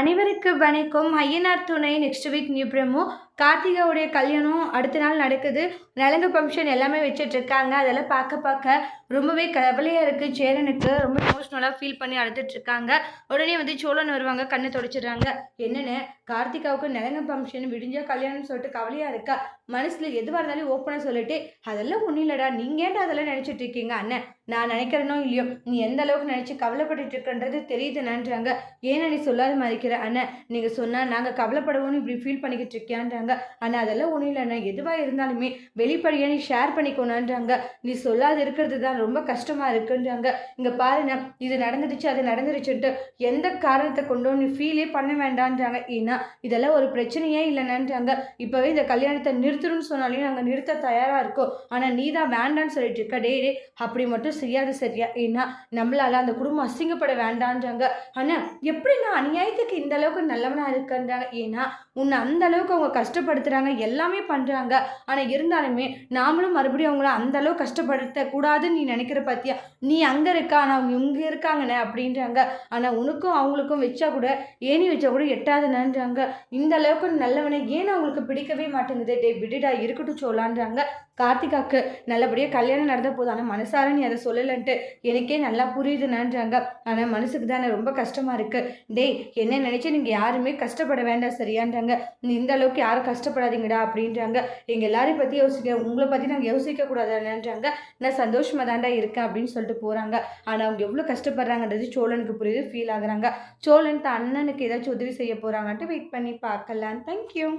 அனைவருக்கு வணக்கம். ஐயனார் துணை நெக்ஸ்ட் வீக் நியூ பிரமோ. கார்த்திகாவுடைய கல்யாணம் அடுத்த நாள் நடக்குது. நலங்கு ஃபங்க்ஷன் எல்லாமே வச்சிட்ருக்காங்க அதெல்லாம் பார்க்க பார்க்க ரொம்பவே கவலையாக இருக்குது சேரனுக்கு ரொம்ப எமோஷ்னலாக ஃபீல் பண்ணி அழுதுட்ருக்காங்க உடனே வந்து சோழன் வருவாங்க. கண்ணை தொடச்சிடுறாங்க. என்னென்ன? கார்த்திகாவுக்கு நலங்கு ஃபங்க்ஷன் விடிஞ்சா கல்யாணம்னு சொல்லிட்டு கவலையாக இருக்கா? மனசில் எதுவாக இருந்தாலும் ஓப்பனாக சொல்லிட்டு அதெல்லாம் ஒன்றும் இல்லைடா. நீங்கள் ஏன்டா அதெல்லாம் நினச்சிட்டு இருக்கீங்க அண்ணன் நான் நினைக்கிறேனோ இல்லையோ? நீ எந்த அளவுக்கு நினச்சி கவலைப்பட்டுட்டு இருக்கன்றது தெரியுதுன்றாங்க ஏன்னா நீ சொல்லாத மாதிரி மறைக்கிற அண்ணன் நீங்கள் சொன்னால் நாங்கள் கவலைப்படவும் இப்படி ஃபீல் பண்ணிக்கிட்டு இருக்கியான்றாங்க ஆனால் அதெல்லாம் ஒன்றும் இல்லைண்ணா எதுவாக இருந்தாலுமே வெளிப்படையாக நீ ஷேர் பண்ணிக்கோனான்றாங்க. நீ சொல்லாது இருக்கிறது தான் ரொம்ப கஷ்டமாக இருக்குன்றாங்க. இங்கே பாருண்ண இது நடந்துடுச்சு அது நடந்துருச்சுன்ட்டு எந்த காரணத்தை கொண்டும் நீ ஃபீலே பண்ண வேண்டான்றாங்க. ஏன்னா இதெல்லாம் ஒரு பிரச்சனையே இல்லைனான்றாங்க இப்போவே இந்த கல்யாணத்தை நிறுத்தணும்னு சொன்னாலையும் நாங்கள் நிறுத்த தயாராக இருக்கோம். ஆனால் நீ தான் வேண்டான்னு சொல்லிட்டு இருக்க. டே டே அப்படி மட்டும் செய்யாது சரியா. ஏன்னா நம்மளால் அந்த குடும்பம் அசிங்கப்பட வேண்டான்றாங்க. ஆனால் எப்படி நான் அநியாயத்துக்கு இந்த அளவுக்கு நல்லவனா இருக்கன்றாங்க ஏன்னா உன்னை அந்த அளவுக்கு அவங்க கஷ்டப்படுத்துறாங்க எல்லாமே பண்றாங்க. ஆனா இருந்தாலுமே நாமளும் மறுபடியும் அவங்கள அந்த அளவுக்கு கஷ்டப்படுத்த கூடாதுன்னு நீ நினைக்கிற பார்த்தியா நீ அங்க இருக்கா ஆனா அவங்க இங்க இருக்காங்கண்ணே அப்படின்றாங்க. ஆனா உனக்கும் அவங்களுக்கும் வச்சா கூட ஏணி வச்சா கூட எட்டாதுன்னுன்றாங்க இந்த அளவுக்கு நல்லவனை ஏன் அவங்களுக்கு பிடிக்கவே மாட்டேங்குது? டே விடுடா இருக்கட்டும் சொல்லான்றாங்க கார்த்திகாக்கு நல்லபடியாக கல்யாணம் நடந்த போது ஆனால் மனசார நீ அதை சொல்லலைன்ட்டு எனக்கே நல்லா புரியுதுன்னுன்றாங்க ஆனால் மனசுக்கு தானே ரொம்ப கஷ்டமாக இருக்குது டேய் என்ன நினச்சி நீங்கள் யாருமே கஷ்டப்பட வேண்டாம் சரியான்றாங்க. நீ இந்த அளவுக்கு யாரும் கஷ்டப்படாதீங்கடா அப்படின்றாங்க. எங்கள் எல்லாரையும் பற்றி யோசிக்க உங்களை பற்றி நாங்கள் யோசிக்க கூடாதுன்றாங்க நான் சந்தோஷமாக தாண்டா இருக்கேன் அப்படின்னு சொல்லிட்டு போகிறாங்க ஆனால் அவங்க எவ்வளோ கஷ்டப்படுறாங்கன்றது சோழனுக்கு புரியுது ஃபீல் ஆகுறாங்க. சோழன் தான் அண்ணனுக்கு ஏதாச்சும் உதவி செய்ய போகிறாங்கன்ட்டு வெயிட் பண்ணி பார்க்கலாம் தேங்க்யூ